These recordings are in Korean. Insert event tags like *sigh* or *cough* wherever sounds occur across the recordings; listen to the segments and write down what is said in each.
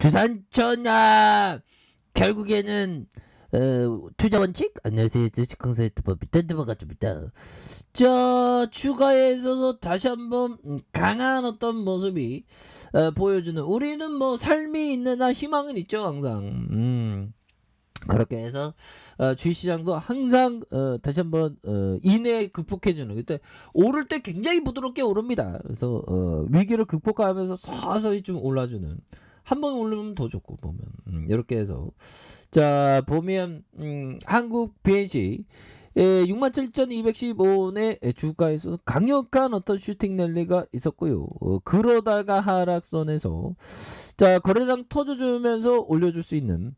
주산천하 결국에는 어, 투자 원칙? 안녕하세요. 주식강사의 투법이 던드버가줍니다. 자 추가에 있어서 다시 한번 음, 강한 어떤 모습이 어, 보여주는 우리는 뭐 삶이 있는 한 희망은 있죠 항상. 음. 그렇게 해서 어, 주식시장도 항상 어, 다시 한번 어, 이내 극복해주는 그때 오를 때 굉장히 부드럽게 오릅니다. 그래서 어, 위기를 극복하면서 서서히 좀 올라주는 한번 오르면 더 좋고 보면. 음, 이렇게 해서. 자 보면 음, 한국 BNC 예, 67,215원의 주가에서 강력한 어떤 슈팅 랠리가 있었고요. 어, 그러다가 하락선에서 자 거래량 터져주면서 올려줄 수 있는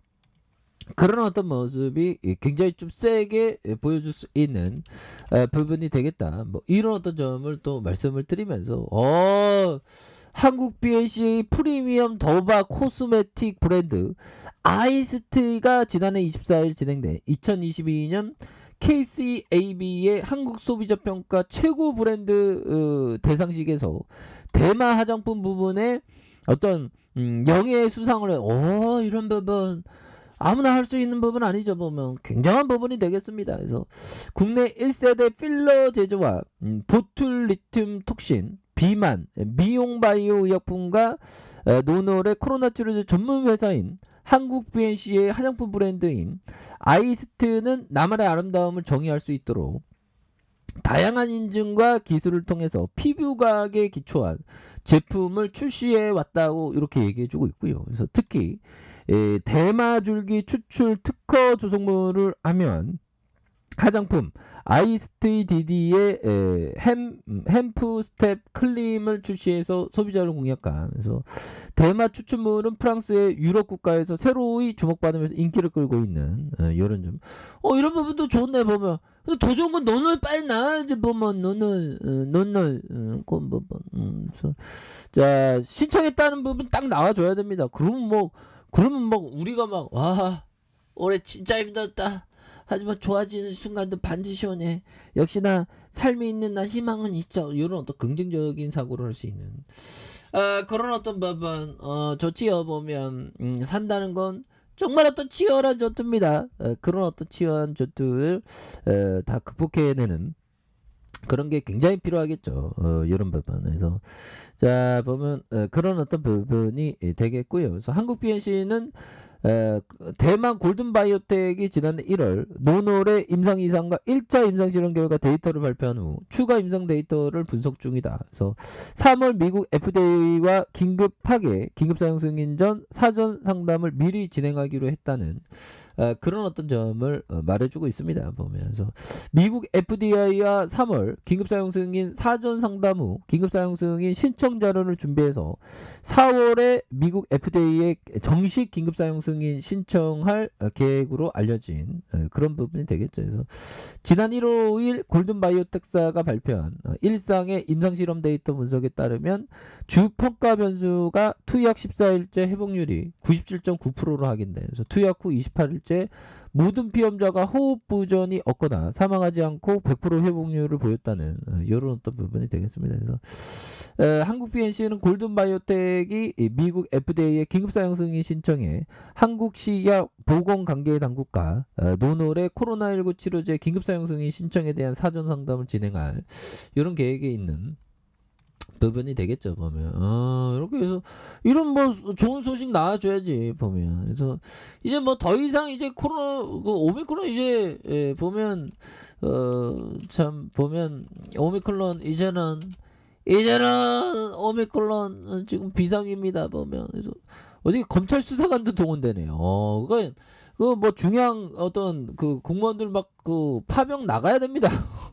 그런 어떤 모습이 굉장히 좀 세게 보여줄 수 있는 에, 부분이 되겠다. 뭐 이런 어떤 점을 또 말씀을 드리면서 어 한국 BNC 프리미엄 더바 코스메틱 브랜드 아이스트가 지난해 24일 진행된 2022년 KCAB의 한국 소비자 평가 최고 브랜드 어, 대상식에서 대마 화장품 부분에 어떤 음, 영예 수상을 해. 어 이런 부분 아무나 할 수 있는 부분 아니죠 보면 굉장한 부분이 되겠습니다. 그래서 국내 1세대 필러 제조와 음, 보툴리튬 톡신 비만 미용 바이오 의약품과 에, 노널의 코로나 치료제 전문 회사인 한국 BNC의 화장품 브랜드인 아이스트는 나만의 아름다움을 정의할 수 있도록 다양한 인증과 기술을 통해서 피부과학에 기초한 제품을 출시해 왔다고 이렇게 얘기해 주고 있고요. 그래서 특히 에, 대마줄기 추출 특허 조성물을 하면 화장품 아이스트 디디의 에, 햄 햄프 스텝 클림을 출시해서 소비자를 공략한 그래서 대마 추출물은 프랑스의 유럽 국가에서 새로이 주목받으면서 인기를 끌고 있는 어, 이런 점. 어 이런 부분도 좋네 보면. 근데 더 좋은 건 너는 빨리 나야지 보면 너는 어, 너는 어, 그건 뭐, 뭐, 음, 신청했다는 부분 딱 나와줘야 됩니다. 그러면 뭐 그러면 막 우리가 막 와 올해 진짜 힘들었다. 하지만 좋아지는 순간도 반드시 오네. 역시나 삶이 있는 날 희망은 있죠. 이런 어떤 긍정적인 사고를 할 수 있는 어, 그런 어떤 부분 어, 좋지요 보면 음, 산다는 건 정말 어떤 치열한 전투입니다. 어, 그런 어떤 치열한 전투를 어, 다 극복해내는 그런 게 굉장히 필요하겠죠. 어, 이런 부분에서 자 보면 어, 그런 어떤 부분이 되겠고요. 그래서 한국 BNC는 에, 대만 골든바이오텍이 지난해 1월 노놀의 임상 이상과 1차 임상 실험 결과 데이터를 발표한 후 추가 임상 데이터를 분석 중이다. 그래서 3월 미국 FDA와 긴급 파괴, 긴급 사용 승인 전 사전 상담을 미리 진행하기로 했다는 어, 그런 어떤 점을 어, 말해주고 있습니다. 보면서 미국 FDA와 3월 긴급 사용 승인 사전 상담 후 긴급 사용 승인 신청 자료를 준비해서 4월에 미국 FDA에 정식 긴급 사용 승인 신청할 어, 계획으로 알려진 어, 그런 부분이 되겠죠. 그래서 지난 1월 5일 골든바이오텍사가 발표한 어, 일상의 임상 실험 데이터 분석에 따르면 주 평가 변수가 투약 14일째 회복률이 97.9%로 확인돼. 그래서 투약 후 28일 째 모든 피험자가 호흡 부전이 없거나 사망하지 않고 100% 회복률을 보였다는 어, 이런 어떤 부분이 되겠습니다. 그래서 어, 한국 BNC는 골든바이오텍이 미국 FDA에 긴급 사용 승인 신청해 한국 시약 보건관계 당국과 어, 노널의 코로나19 치료제 긴급 사용 승인 신청에 대한 사전 상담을 진행할 이런 계획에 있는 부분이 되겠죠 보면. 어 이렇게 해서 이런 뭐 좋은 소식 나와줘야지 보면. 그래서 이제 뭐 더 이상 이제 코로나 그 오미크론 이제 예, 보면 어 참 보면 오미크론 이제는 이제는 오미크론 지금 비상입니다 보면. 그래서 어디 검찰 수사관도 동원되네요. 어 그거 그뭐 중요한 어떤 그 공무원들 막 그 파병 나가야 됩니다. *laughs*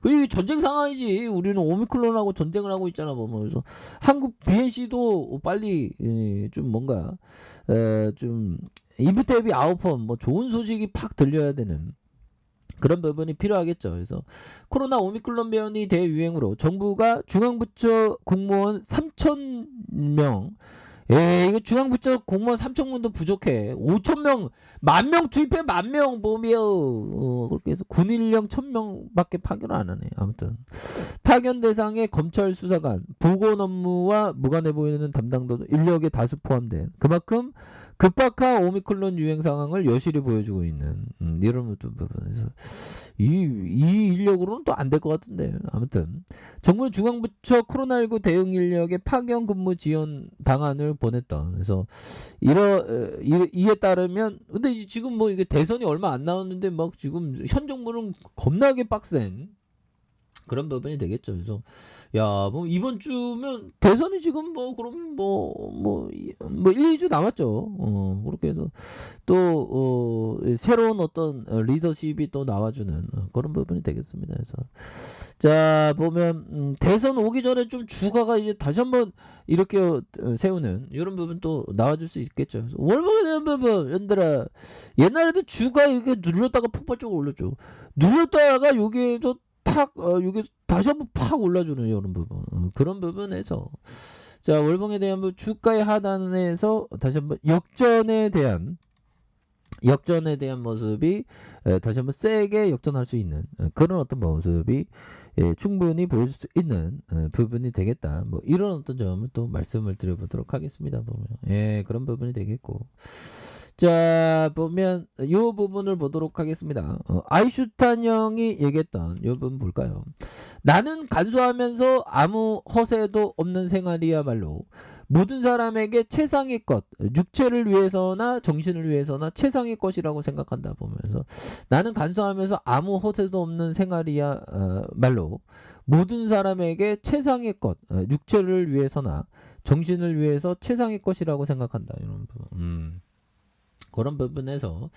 그게 전쟁 상황이지. 우리는 오미클론하고 전쟁을 하고 있잖아. 뭐, 뭐. 그래서 한국 BNC도 빨리 예, 좀 뭔가 에, 좀 이브 대비 아웃펌 뭐 좋은 소식이 팍 들려야 되는 그런 부분이 필요하겠죠. 그래서 코로나 오미클론 변이 대유행으로 정부가 중앙부처 공무원 3천 명 에 이거 중앙부처 공무원 3천 명도 부족해. 5천 명, 만 명 투입해 만 명 보면 어, 그렇게 해서 군인령 1천 명밖에 파견을 안 하네. 아무튼 파견 대상에 검찰 수사관, 보건 업무와 무관해 보이는 담당도 인력에 다수 포함된 그만큼 급박한 오미클론 유행 상황을 여실히 보여주고 있는 음, 이런 부분에서 이, 이 인력으로는 또 안 될 것 같은데 아무튼 정부는 중앙부처 코로나19 대응 인력의 파견 근무 지원 방안을 보냈다. 그래서 이러 에, 이, 이에 따르면 근데 이- 지금 뭐 이게 대선이 얼마 안 남았는데 막 지금 현 정부는 겁나게 빡센 그런 부분이 되겠죠. 그래서 야 뭐 이번 주면 대선이 지금 뭐 그럼 뭐뭐뭐 1, 2주 남았죠. 어 그렇게 해서 또 어, 새로운 어떤 어, 리더십이 또 나와 주는 어, 그런 부분이 되겠습니다. 그래서 자 보면 음, 대선 오기 전에 좀 주가가 이제 다시 한번 이렇게 어, 세우는 이런 부분 또 나와줄 수 있겠죠. 월봉에 대한 부분 연들아 옛날에도 주가 이렇게 눌렀다가 폭발적으로 올렸죠. 눌렀다가 여기에서 탁 어, 여기 다시 한번 팍 올라주는 이런 부분 어, 그런 부분에서 자 월봉에 대한 부분 주가의 하단에서 다시 한번 역전에 대한 역전에 대한 모습이 에, 다시 한번 세게 역전할 수 있는 에, 그런 어떤 모습이 예, 충분히 보여줄 수 있는 에, 부분이 되겠다. 뭐 이런 어떤 점을 또 말씀을 드려보도록 하겠습니다. 보면 예 그런 부분이 되겠고 자 보면 이 부분을 보도록 하겠습니다. 어, 아이슈탄 형이 얘기했던 이 부분 볼까요? 나는 간소하면서 아무 허세도 없는 생활이야말로 모든 사람에게 최상의 것, 육체를 위해서나 정신을 위해서나 최상의 것이라고 생각한다 보면서 나는 간소하면서 아무 허세도 없는 생활이야 어, 말로 모든 사람에게 최상의 것, 어, 육체를 위해서나 정신을 위해서 최상의 것이라고 생각한다 이런 부분. 음. 그런 부분에서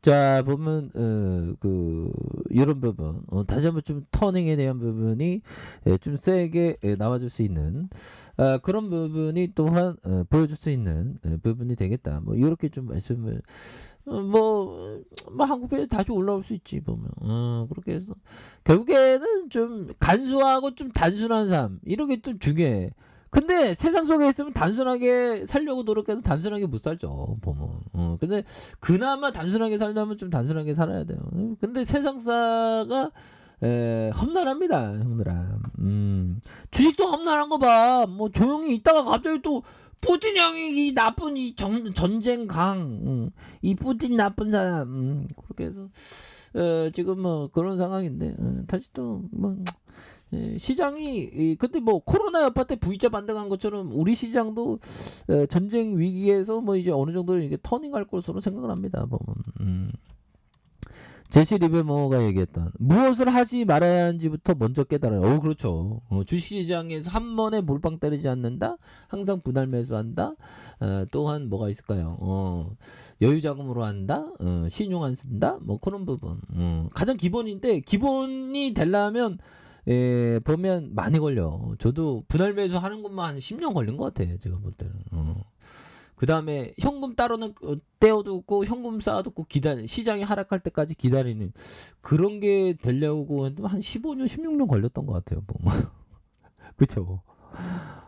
자 보면 어, 그 이런 부분 어, 다시 한번 좀 터닝에 대한 부분이 예, 좀 세게 예, 나와줄 수 있는 아, 그런 부분이 또한 어, 보여줄 수 있는 예, 부분이 되겠다. 뭐 이렇게 좀 말씀을 어, 뭐, 뭐 한국에 다시 올라올 수 있지 보면 어, 그렇게 해서 결국에는 좀 간소하고 좀 단순한 삶 이런 게 좀 중요해. 근데 세상 속에 있으면 단순하게 살려고 노력해도 단순하게 못 살죠 보면. 어, 근데 그나마 단순하게 살려면 좀 단순하게 살아야 돼요. 어, 근데 세상사가 에, 험난합니다, 형들아. 음, 주식도 험난한 거 봐. 뭐 조용히 있다가 갑자기 또 푸틴 형이 이 나쁜 이 전, 전쟁 강, 음, 이 푸틴 나쁜 사람, 음, 그렇게 해서 어, 지금 뭐 그런 상황인데 어, 다시 또뭐 예, 시장이 이, 그때 뭐 코로나 여파 때 V자 반등한 것처럼 우리 시장도 어, 전쟁 위기에서 뭐 이제 어느 정도 이게 터닝할 것으로 생각을 합니다. 보면. 음. 제시 리베모가 얘기했던 무엇을 하지 말아야 하는지부터 먼저 깨달아요. 어 그렇죠. 어, 주식시장에서 한 번에 몰빵 때리지 않는다. 항상 분할 매수한다. 어, 또한 뭐가 있을까요? 어, 여유 자금으로 한다. 어, 신용 안 쓴다. 뭐 그런 부분. 어, 가장 기본인데 기본이 되려면 예, 보면 많이 걸려. 저도 분할 매수 하는 것만 한 10년 걸린 것 같아요. 제가 볼 때는. 어. 그 다음에 현금 따로는 어, 떼어두고 현금 쌓아두고 기다리 시장이 하락할 때까지 기다리는 그런 게 되려고 한 15년 16년 걸렸던 것 같아요 보면 *laughs* 그쵸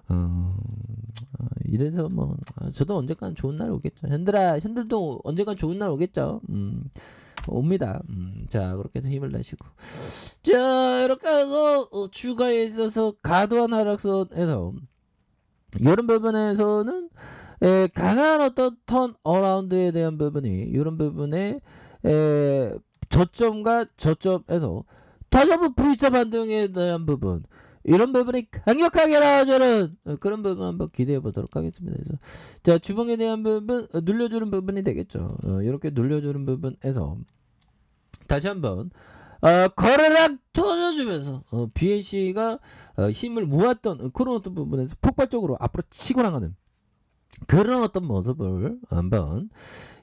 어, 어, 이래서 뭐 아, 저도 언젠간 좋은 날 오겠죠 현들아 현들도 언젠간 좋은 날 오겠죠 음, 옵니다 음, 자 그렇게 해서 힘을 내시고 자 이렇게 해서 어, 주가에 있어서 과도한 하락선에서 이런 부분에서는 에, 강한 어떤 턴 어라운드에 대한 부분이 이런 부분에 에, 저점과 저점에서 다시 한번 V자 반등에 대한 부분 이런 부분이 강력하게 나와주는 어, 그런 부분 한번 기대해 보도록 하겠습니다. 그래서 자 주봉에 대한 부분 어, 눌려주는 부분이 되겠죠. 어, 이렇게 눌려주는 부분에서 다시 한번 어, 거래량 터져주면서 어, BNC가 어, 힘을 모았던 어, 그런 어떤 부분에서 폭발적으로 앞으로 치고 나가는 그런 어떤 모습을 한번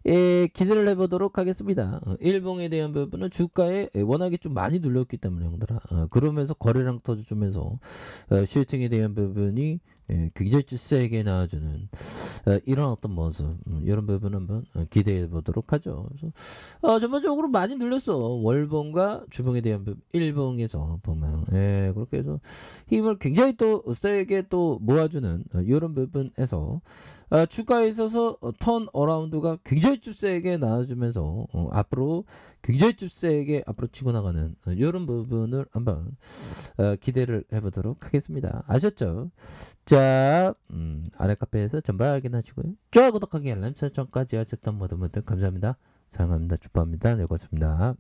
예, 기대를 해보도록 하겠습니다. 어, 일봉에 대한 부분은 주가에 예, 워낙에 좀 많이 눌렸기 때문에 형들아 어, 그러면서 거래량 터져주면서 어, 슈팅에 대한 부분이 예, 굉장히 좀 세게 나와주는 어, 이런 어떤 모습 음, 이런 부분 한번 어, 기대해 보도록 하죠. 그래서 어, 전반적으로 많이 늘렸어. 월봉과 주봉에 대한 일봉에서 보면 예, 그렇게 해서 힘을 굉장히 또 세게 또 모아주는 어, 이런 부분에서 어, 주가에 있어서 어, 턴 어라운드가 굉장히 좀 세게 나와주면서 어, 앞으로 굉장히 좀 세게 앞으로 치고 나가는 어, 이런 부분을 한번 어, 기대를 해보도록 하겠습니다. 아셨죠? 자, 음, 아래 카페에서 전발 확인 하시고요. 좋아요, 구독하기, 알람 설정까지 하셨던 모든 분들 감사합니다. 사랑합니다. 축복합니다. 네, 고맙습니다.